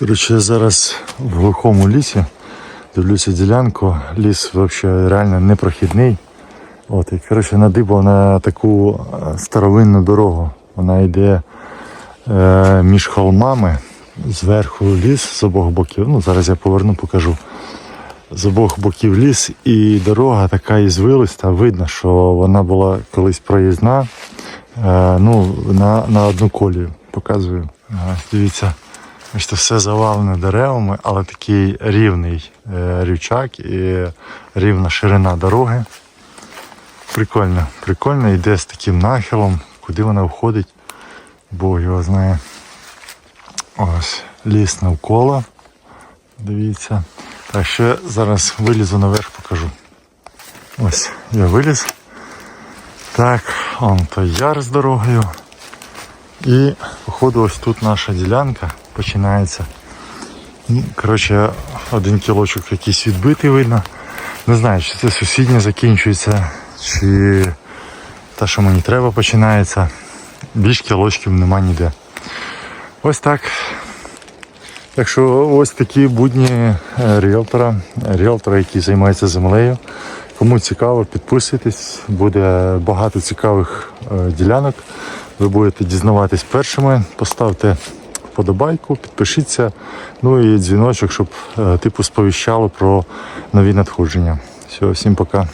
Коротше, я зараз в глухому лісі. Дивлюся ділянку. Ліс взагалі реально непрохідний. От, і коротше надибав на таку е, старовинну дорогу. Вона йде е, між холмами, зверху ліс з обох боків. Ну, зараз я поверну, покажу. З обох боків ліс і дорога така ізвилиста. Видно, що вона була колись проїзна. Е, ну, на, на одну колію показую. Ага, дивіться, бачите, все завалене деревами, але такий рівний е, рівчак і рівна ширина дороги. Прикольно, прикольно, йде з таким нахилом, куди вона входить, Бог його знає. Ось ліс навколо. Дивіться. Так, ще зараз вилізу наверх, покажу. Ось, я виліз. Так, он той яр з дорогою. І, походу, ось тут наша ділянка починається. Ну, Коротше, один кілочок якийсь відбитий видно. Не знаю, чи це сусіднє закінчується, чи те, що мені треба, починається. Більш кілочків нема ніде. Ось так. Так що ось такі будні е, ріелтора, ріелтора, який займається землею. Кому цікаво, підписуйтесь, буде багато цікавих е, ділянок. Ви будете дізнаватись першими. Поставте вподобайку, підпишіться, ну і дзвіночок, щоб е, типу сповіщало про нові надходження. Все, всім пока.